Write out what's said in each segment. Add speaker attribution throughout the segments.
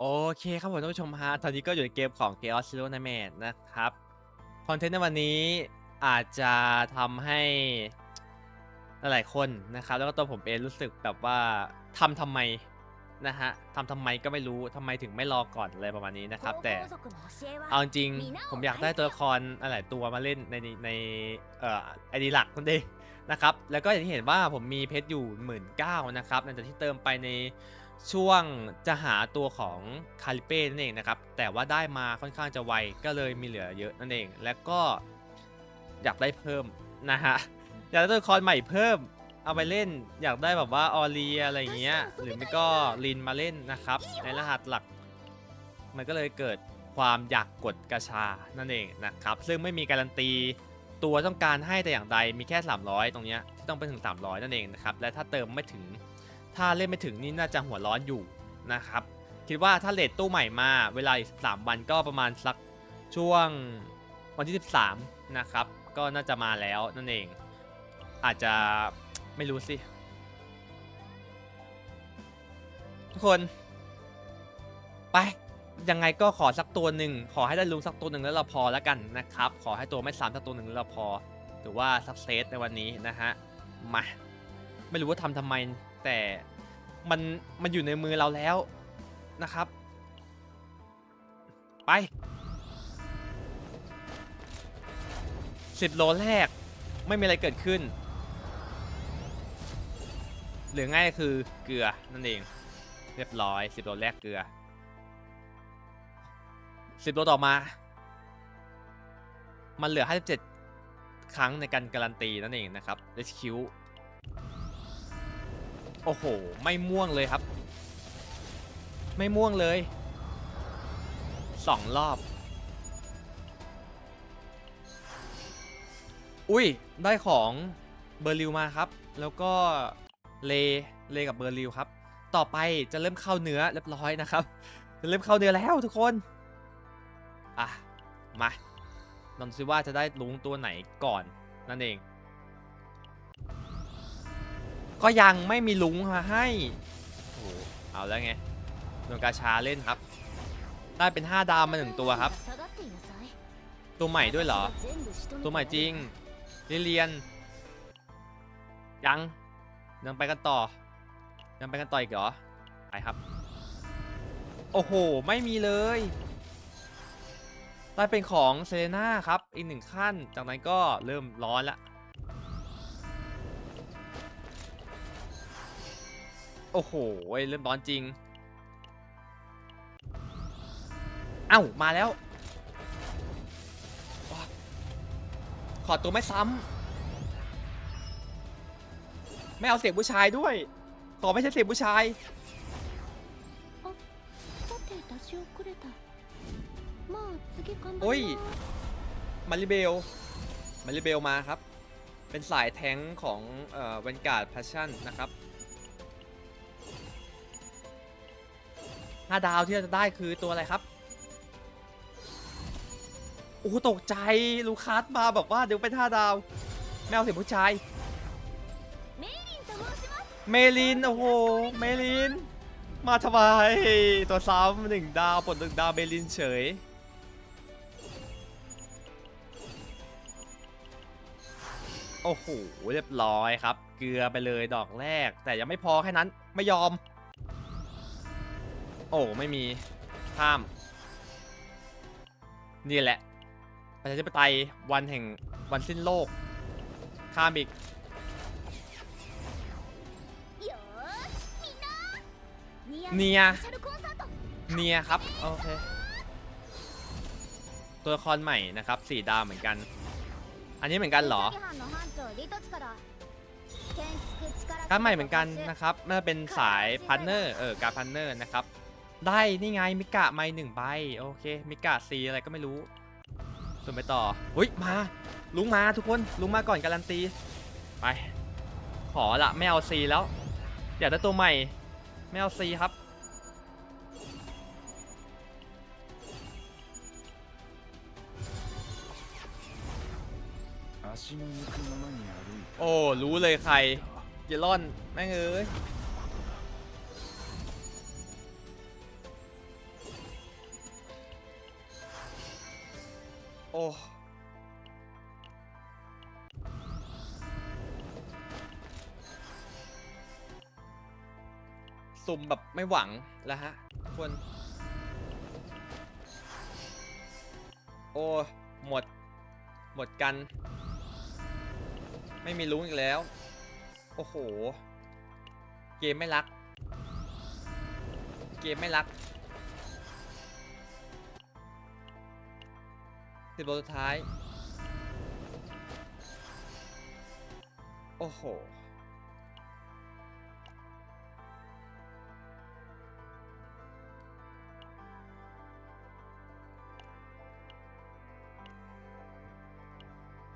Speaker 1: โอเคครับผมท่านผู้ชมฮะ ตอนนี้ก็อยู่ในเกมของ Chaos Zero Nightmare นะครับ คอนเทนต์ในวันนี้อาจจะทำให้หลายๆคนนะครับ แล้วก็ตัวผมเองรู้สึกแบบว่าทำทำไมนะฮะทำทำไมก็ไม่รู้ทำไมถึงไม่รอก่อนอะไรประมาณนี้นะครับ แต่เอาจริงผมอยากได้ตัวละครหลายตัวมาเล่นในในเอ่อไอดีหลักนั่นเองนะครับ แล้วก็อย่างที่เห็นว่าผมมีเพชรอยู่หมื่นเก้านะครับหลังจากที่เติมไปใน ช่วงจะหาตัวของคาลิเป้นั่นเองนะครับ แต่ว่าได้มาค่อนข้างจะไวก็เลยมีเหลือเยอะนั่นเอง แล้วก็อยากได้เพิ่มนะฮะอยากได้ตัวละครใหม่เพิ่ม เอาไปเล่นอยากได้แบบว่าออเรียอะไรอย่างเงี้ย หรือไม่ก็ลินมาเล่นนะครับ ในรหัสหลัก มันก็เลยเกิดความอยากกดกระชานั่นเองนะครับ ซึ่งไม่มีการันตีตัวต้องการให้แต่อย่างใดมีแค่ 300 ตรงเนี้ยที่ต้องไปถึง 300 นั่นเองนะครับ และถ้าเติมไม่ถึง ถ้าเล่นไม่ถึงนี่น่าจะหัวร้อนอยู่นะครับ คิดว่าถ้าเลทตู้ใหม่มาเวลาอีก3วันก็ประมาณสักช่วงวันที่ 13 นะครับ ก็น่าจะมาแล้วนั่นเอง อาจจะไม่รู้สิ ทุกคน ไปยังไงก็ขอสักตัวหนึ่ง ขอให้ได้ลุงสักตัวหนึ่งแล้วเราพอแล้วกันนะครับ ขอให้ตัวไม่ซ้ำสักตัวหนึ่งแล้วเราพอถือว่าสักเซสในวันนี้นะฮะ มา ไม่รู้ว่าทำทำไม แต่มันมันอยู่ในมือเราแล้วนะครับ ไปสิบโลแรกไม่มีอะไรเกิดขึ้น หรือง่ายคือเกลือนั่นเอง เรียบร้อยสิบโลแรกเกลือสิบโลต่อมา มันเหลือ 57 ครั้งในการการันตีนั่นเองนะครับ HQ โอ้โห ไม่ม่วงเลยครับ ไม่ม่วงเลยสองรอบ อุ้ย ได้ของเบอร์ลิวมาครับ แล้วก็เล เลกับเบอร์ลิวครับ ต่อไปจะเริ่มเข้าเนื้อเรียบร้อยนะครับ จะเริ่มเข้าเนื้อแล้วทุกคน อะ มาลองดูซิว่าจะได้ลุงตัวไหนก่อนนั่นเอง ก็ยังไม่มีลุงมาให้โอ้เอาแล้วไงโดนกาชาเล่นครับ ได้เป็น 5 ดาวมาหนึ่งตัวครับ ตัวใหม่ด้วยเหรอ ตัวใหม่จริงเลียน ยังยังไปกันต่อยังไปกันต่ออีกเหรอไปครับ โอ้โห ไม่มีเลย ได้เป็นของเซเลน่าครับ อีกหนึ่งขั้น จากนั้นก็เริ่มร้อนละ โอ้โหเริ่มร้อนจริง เอ้ามาแล้ว ขอตัวไม่ซ้ำ ไม่เอาเสียงผู้ชายด้วย ขอไม่ใช่เสียงผู้ชาย โอ้ย มาริเบล มาริเบลมาครับ เป็นสายแท้งค์ของเอ่อเวนการ์ดแพชชั่นนะครับ ห้าดาวที่เราจะได้คือตัวอะไรครับ โอ้ตกใจลูคัสมาแบบว่าเดี๋ยวเป็นห้าดาวไม่เอาเสียผู้ชาย เมลิน โอ้โห เมลิน มาทำไมตัวซ้ำหนึ่งดาวปลดหนึ่งดาวเมลินเฉยโอ้โหเรียบร้อยครับ เกลือไปเลยดอกแรก แต่ยังไม่พอแค่นั้นไม่ยอม โอ้ไม่มีข้าม นี่แหละประชาธิปไตยวันแห่งวันสิ้นโลก ข้ามอีกเนียเนียครับ โอเค ตัวละครใหม่นะครับ สี่ดาวเหมือนกัน อันนี้เหมือนกันเหรอการดใหม่เหมือนกันนะครับน่าจะเป็นสายพันเนอร์ เออ การพันเนอร์นะครับ ได้นี่ไงมิกะไม่หนึ่งใบโอเคมิกะซีอะไรก็ไม่รู้ส่วนไปต่ออุ้ยมาลุงมาทุกคนลุงมาก่อนการันตีไปขอละไม่เอาซีแล้วอยากได้ตัวใหม่ไม่เอาซีครับโอ้รู้เลยใครเจลอนแม่งเอ้ย ไม่หวังแล้วฮะคน โอ้ หมด หมดกัน ไม่มีลุ้งอีกแล้ว โอ้โห เกมไม่รัก เกมไม่รักสิบโลสุดท้าย โอ้โห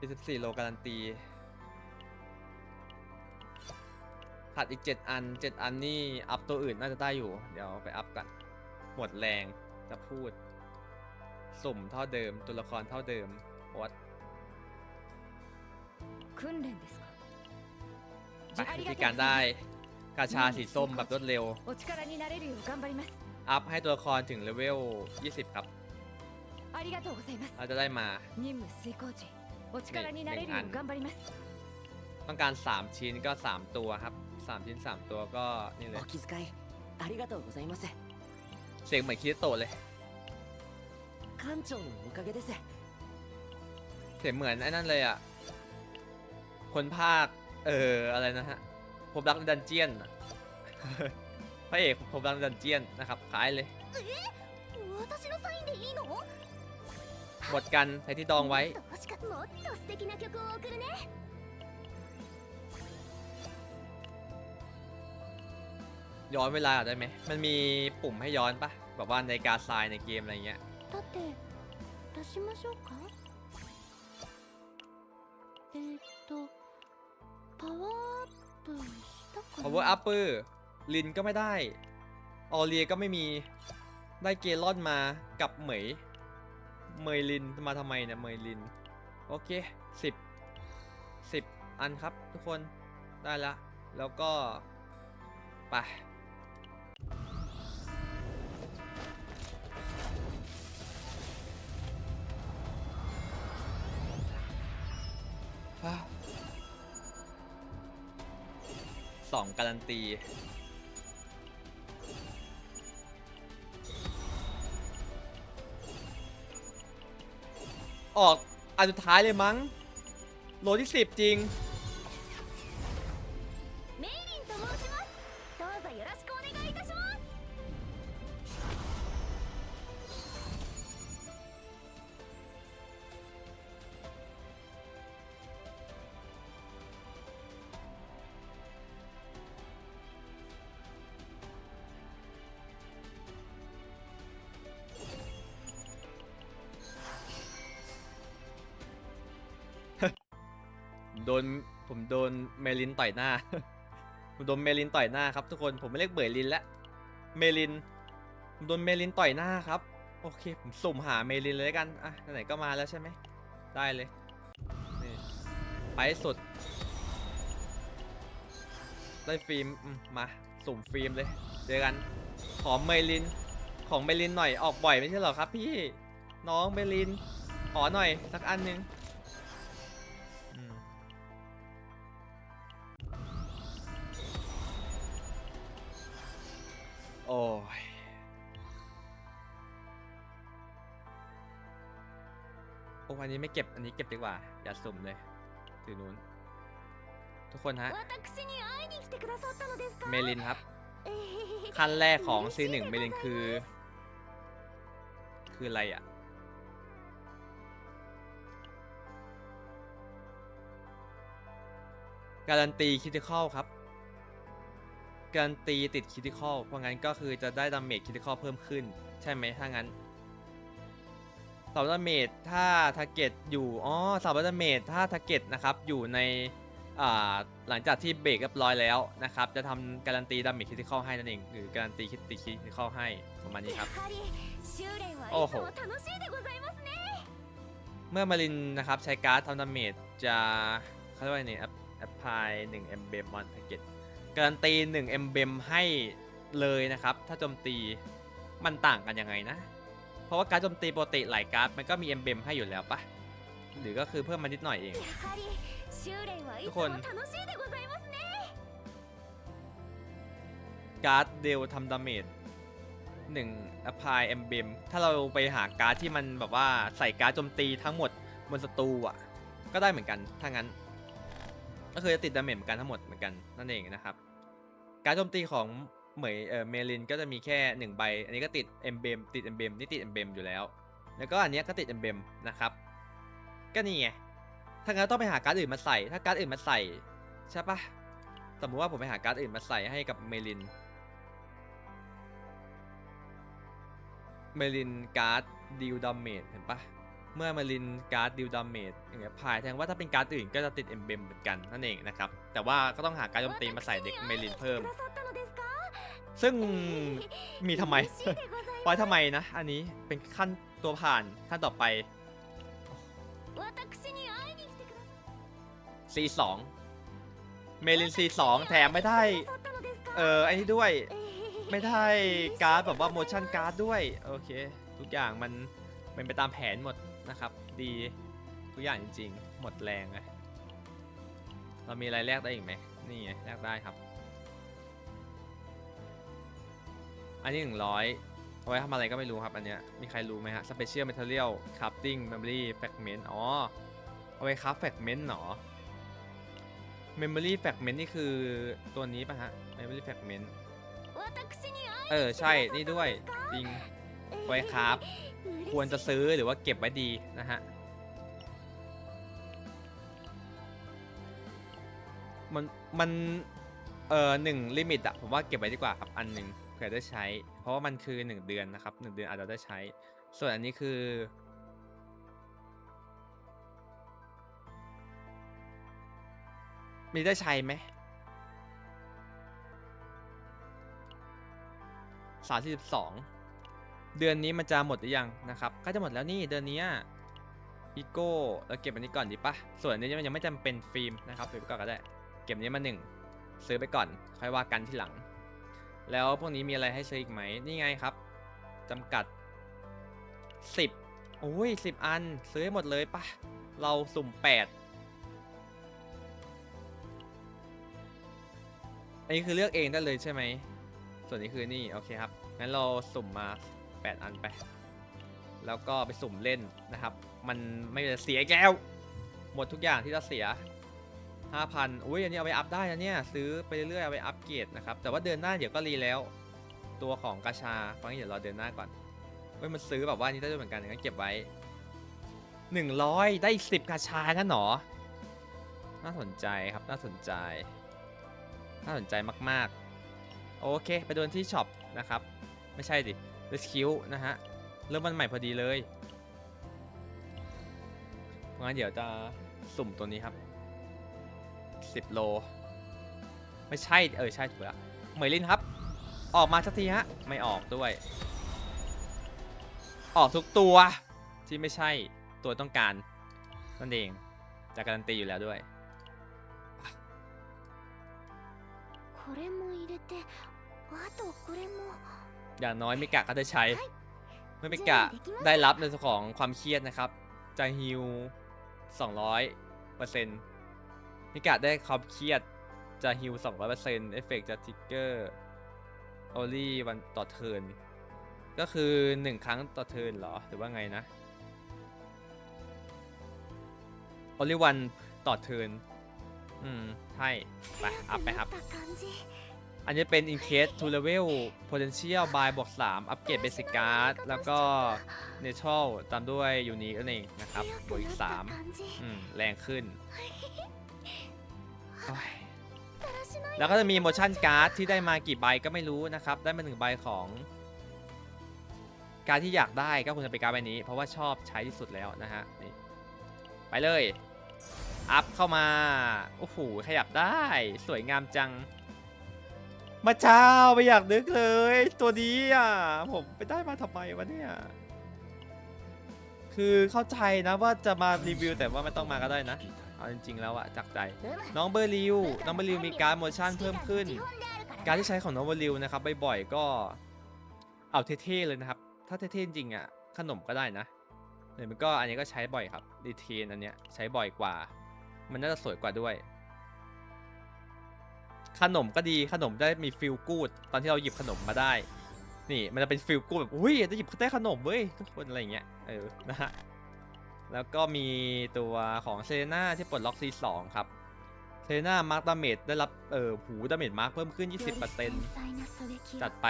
Speaker 1: ปีสิบสี่โลการันตี ถัดอีกเจ็ดอันเจ็ดอันนี่ อัพตัวอื่นน่าจะได้อยู่ เดี๋ยวไปอัพกัน หมดแรงจะพูด สุ่มเท่าเดิม ตัวละครเท่าเดิมวัดไปวิธีการได้กาชาสีส้มแบบรวดเร็ว อัพให้ตัวละครถึงเลเวล 20 ครับเราจะได้มา
Speaker 2: お力になれるよう頑張ります
Speaker 1: ต้องการ 3 ชิ้นก็ 3 ตัวครับ 3 ชิ้น 3 ตัวก็นี่เลย
Speaker 3: お気遣いありがとうございます
Speaker 1: เสียงเหมือนคิริโตะเลย
Speaker 3: 館長のおかげです
Speaker 1: เสียงเหมือนไอ้นั่นเลยอ่ะ คนภาค เออ อะไรนะฮะ ผมรักในดันเจียนอะ พระเอกผมรักในดันเจียนนะครับขายเลย
Speaker 4: 私のサインでいいの
Speaker 1: หมดกันใช้ที่ดองไว้ ย้อนเวลาได้ไหม มันมีปุ่มให้ย้อนปะแบบว่าในกาซายในเกมอะไรเงี้ย
Speaker 4: พาวเวอร์อัพเป
Speaker 1: อร์ลินก็ไม่ได้ ออเรียก็ไม่มี ได้เกลอนมากับเหมย เมยลินมาทำไมเนี่ยเมยลิน โอเคสิบสิบอันครับทุกคนได้ละ แล้วก็ ไป สองการันตี ออกอันสุดท้ายเลยมั้งโลที่สิบจริง โดนผมโดนเมลินต่อยหน้า ผมโดนเมลินต่อยหน้าครับทุกคนผมไม่เรียกเบยลินแล้วเมลิน ผมโดนเมลินต่อยหน้าครับ โอเค ผมสุ่มหาเมลินเลยด้วกันอะไหนก็มาแล้วใช่ไหมได้เลยนี่ไปสุด ได้ฟิล์มมาสุ่มฟิล์มเลยเจอกันขอเมลินของเมลินหน่อยออกบ่อยไม่ใช่หรอครับ พี่น้องเมลินขอหน่อยสักอันหนึง โอ้วันนี้ไม่เก็บ อันนี้เก็บดีกว่า อย่าสุ่มเลยถือนู้น ทุกคนฮะ เมลินครับ ขั้นแรกของ
Speaker 4: ซีห
Speaker 1: นึ่
Speaker 4: ง
Speaker 1: เมลินคือ คืออะไรอะ การันตีคิติคอลครับ การันตีติดคิติคอลเพราะงั้นก็คือจะได้ดาเมจคิติคอลเพิ่มขึ้น ใช่ไหมถ้างั้น สาบดาเมจถ้าทาร์เก็ตอยู่อ๋อสาบดาเมจถ้าทาร์เก็ตนะครับอยู่ในหลังจากที่เบรกเรียบร้อยแล้วนะครับ จะทำการันตีดาเมจคริติคอลให้นั่นเองหรือการันตีคริติคิติคอลให้ประมาณนี้ครับ
Speaker 4: โอ้โห
Speaker 1: เมื่อมารินนะครับใช้การ์ดทำดาเมจจะเขาเรียกว่าเนี่ยแอปพลายหนึ่งเอ็มเบมมอนแพ็กเกการันตีหนึ่งเอ็มเบมให้เลยนะครับ ถ้าโจมตีมันต่างกันยังไงนะ เพราะว่าการโจมตีปกติหลายการ์ดมันก็มีเอมเบมให้อยู่แล้วปะหรือก็คือเพิ่มมานิดหน่อยเอง ทุกคน การ์ดเดลทำดาเมจหนึ่งอพายเอมเบมถ้าเราไปหาการ์ดที่มันแบบว่าใส่การ์ดโจมตีทั้งหมดบนศัตรูอะ ก็ได้เหมือนกัน ถ้างั้น ก็คือจะติดดาเมจเหมือนกันทั้งหมดเหมือนกันนั่นเองนะครับ การโจมตีของ เหมยเออเมลินก็จะมีแค่หนึ่งใบ อันนี้ก็ติดเอ็มเบมติดเอ็มเบมนี่ติดเอ็มเบมอยู่แล้ว แล้วก็อันนี้ก็ติดเอ็มเบมนะครับก็นี่ไงถ้างั้นต้องไปหาการ์ดอื่นมาใส่ ถ้าการ์ดอื่นมาใส่ใช่ปะสมมติว่าผมไปหาการ์ดอื่นมาใส่ให้กับเมลินเมลินการ์ดดิวดามเมจเห็นปะเมื่อเมลินการ์ดดิวดามเมจอย่างเงี้ยพายแทนว่าถ้าเป็นการ์ดอื่นก็จะติดเอ็มเบมเหมือนกันนั่นเองนะครับ แต่ว่าก็ต้องหาการดโจมตีมาใส่เด็กเมลินเพิ่ม ซึ่งมีทำไม ปล่
Speaker 2: อย
Speaker 1: ทำไมนะ อันนี้เป็นขั้นตัวผ่านขั้นต่อไป C2 เมลิน C2 แถมไม่ได้ เอออันนี้ด้วย ไม่ได้การ์ดแบบว่าโมชั่นการ์ดด้วย โอเค ทุกอย่างมันเป็นไปตามแผนหมดนะครับ ดีทุกอย่างจริง ๆ หมดแรงเลยเรามีอะไรแลกได้อีกไหมนี่ไงแลกได้ครับ อันนี้ 100 เอาไว้ทำอะไรก็ไม่รู้ครับอันเนี้ย มีใครรู้ไหมฮะ Special Material Crafting Memory แฟกเมนต์อ๋อ เอาไว้ครับ Fragment หรอเมมเบรียแฟกเมนต์นี่คือตัวนี้ป่ะฮะเม
Speaker 2: มเบรียแฟก
Speaker 1: เมนต์เออ ใช่ นี่ด้วย จริง ไว้ครับ ควรจะซื้อหรือว่าเก็บไว้ดีนะฮะมันมัน เออหนึ่งลิมิตอะผมว่าเก็บไว้ดีกว่าครับ อันหนึ่ง ผื่อได้ใช้ เพราะว่ามันคือหนึ่งเดือนนะครับหนึ่งเดือนอาจจะได้ใช้ ส่วนอันนี้คือ มีได้ใช้ไหมสามสิบสองเดือนนี้มันจะหมดหรือยังนะครับก็จะหมดแล้วนี่เดือนนี้อีโก้เราเก็บอันนี้ก่อนดีปะส่วนนี้มันยังไม่จำเป็นฟิล์มนะครับฟิล์มก่อนก็ได้ เก็บนี้มาหนึ่งซื้อไปก่อน ค่อยว่ากันที่หลัง แล้วพวกนี้มีอะไรให้ซื้ออีกไหม นี่ไงครับจำกัด 10โอ้ย10 อัน ซื้อให้หมดเลยปะเราสุ่ม 8 อันนี้คือเลือกเองได้เลยใช่ไหม ส่วนนี้คือนี่ โอเคครับ งั้นเราสุ่มมา 8 อันไป แล้วก็ไปสุ่มเล่นนะครับ มันไม่จะเสียอีกแล้ว หมดทุกอย่างที่จะเสีย 5,000อุ้ยอันนี้เอาไปอัพได้นะเนี่ยซื้อไปเรื่อยๆเอาไปอัพเกรดนะครับแต่ว่าเดือนหน้าเดี๋ยวก็รีแล้ว ตัวของกาชาเพราะงั้นเดี๋ยวรอเดือนหน้าก่อนเฮ้ยมันซื้อแบบว่านี่ได้ด้วยเหมือนกันงั้นเก็บไว้ 100 ได้ 10 กาชางั้นหรอน่าสนใจครับน่าสนใจ น่าสนใจมากๆ โอเค ไปดูที่ช็อปนะครับ ไม่ใช่ดิ r e s c u นะฮะ เริ่มวันใหม่พอดีเลยงั้นเดี๋ยวจะสุ่มตัวนี้ครับ 10 โล ไม่ใช่ เออ ใช่ถูกแล้วเหมยลินครับ ออกมาสักทีฮะ ไม่ออกด้วย ออกทุกตัว ที่ไม่ใช่ตัวต้องการนั่นเองจะการันตีอยู่แล้วด้วยอย่างน้อยไม่กะก็ได้ใช้ ไม่ไม่กะได้รับในส่วนของความเครียดนะครับ จะฮิว200เปอร์เซ็นต์ นิกะได้ความเครียดจะฮิลสองร้อยเปอร์เซ็นต์เอฟเฟกจะทิกเกอร์โอลี่วันต่อเทินก็คือหนึ่งครั้งต่อเทินเหรอ หรือว่าไงนะโอลี่วันต่อเทินอืม ใช่ ไป อัพไปครับ
Speaker 4: อันนี้เป็น
Speaker 1: อินเคสทู to วิลโพเทนเชียลบายบวกสามอัปเกรด basic card แล้วก็เนเชียลตามด้วย unique นั่นเองนะครับบวกอีก
Speaker 4: สา
Speaker 1: มอืม แรงขึ้น แล้วก็จะมีโมชั่นการ์ดที่ได้มากี่ใบก็ไม่รู้นะครับ ได้มาหนึ่งใบของ การที่อยากได้ก็คงจะไปการ์ดใบนี้ เพราะว่าชอบใช้ที่สุดแล้วนะฮะนี่ไปเลย อัพเข้ามา โอ้โห ขยับได้ สวยงามจัง มาเช้าไปอยากนึกเลย ตัวนี้อะ ผมไปได้มาทำไมวะเนี่ย คือเข้าใจนะว่าจะมารีวิวแต่ว่าไม่ต้องมาก็ได้นะ เอาจริงๆแล้วอะจากใจ น้องเบอร์ริว น้องเบอร์ริวมีการโมชั่นเพิ่มขึ้น การที่ใช้ของน้องเบอร์ริวนะครับบ่อยๆก็เอาเท่ๆเลยนะครับ ถ้าเท่ๆจริงอะขนมก็ได้นะหรือมันก็อันนี้ก็ใช้บ่อยครับดีเทนอันเนี้ยใช้บ่อยกว่า มันน่าจะสวยกว่าด้วย ขนมก็ดีขนมได้มีฟิลกูดตอนที่เราหยิบขนมมาได้ นี่มันจะเป็นฟิลกูดแบบอุ้ยได้หยิบได้ขนมเว้ยทุกคนอะไรเงี้ยเออนะฮะ แล้วก็มีตัวของเซนาที่ปลดล็อกซีสองครับเซนามาร์กดาเมจได้รับเออหูดาเมจมาร์กเพิ่มขึ้น 20%จัดไป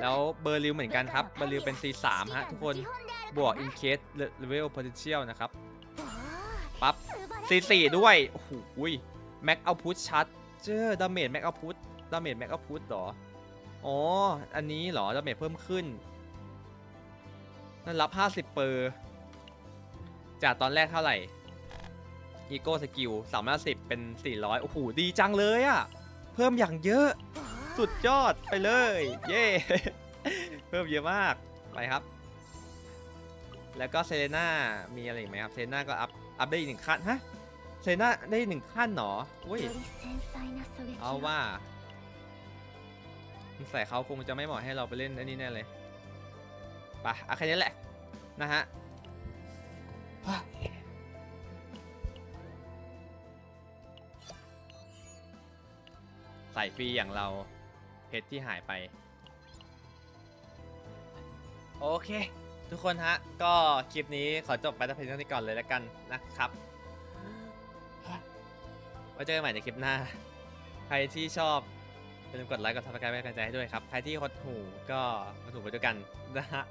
Speaker 1: แล้วเบอร์ลิวเหมือนกันครับ เบอร์ลิวเป็น C3 ฮะทุกคนบวก in case level potential นะครับ ปั๊บ C4 ด้วยโอ้โหแม็กเอาพุชชัดเจอดาเมจแม็กเอาพุชดาเมจแม็กเอาพุชหรอ อ๋อ อันนี้เหรอดาเมจเพิ่มขึ้นนั่นรับ 50 เปอร์ จากตอนแรกเท่าไหร่อีโก้สกิลสามร้อยสิบเป็นสี่ร้อยโอ้โห ดีจังเลยอะ่ะ เพิ่มอย่างเยอะ สุดยอดไปเลย เย่เพิ่มเยอะมาก ไปครับ แล้วก็เซเลน่ามีอะไรอีกไหมครับ เซเลน่าก็อัพ อัพได้อีกหนึ่งขั้น ฮะ เซเลน่าได้หนึ่งขั้นหนออุ้ย เอาว่าใส่เขาคงจะไม่เหมาะให้เราไปเล่นอันนี้แน่เลย ไปอะแค่นี้แหละ นะฮะ ใส่ฟรีอย่างเราเพชรที่หายไป โอเค ทุกคนฮะ ก็คลิปนี้ขอจบไปแต่เพียงเท่านี้ก่อนเลยแล้วกันนะครับไว้เจอกันใหม่ในคลิปหน้า ใครที่ชอบอย่าลืมกดไลค์กดซับสไครป์เป็นกำลังใจให้ด้วยครับ ใครที่ฮดหูก็มาถูกไปด้วยกันนะฮะ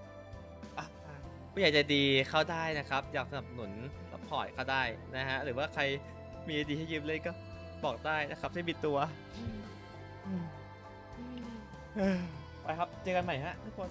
Speaker 1: ผู้ใหญ่ใจดีเข้าได้นะครับ อยากสนับสนุนสปอร์ตเข้าได้นะฮะ หรือว่าใครมีดีให้ยืมเลยก็บอกได้นะครับที่มีตัว ไปครับ เจอกันใหม่ฮะทุกคน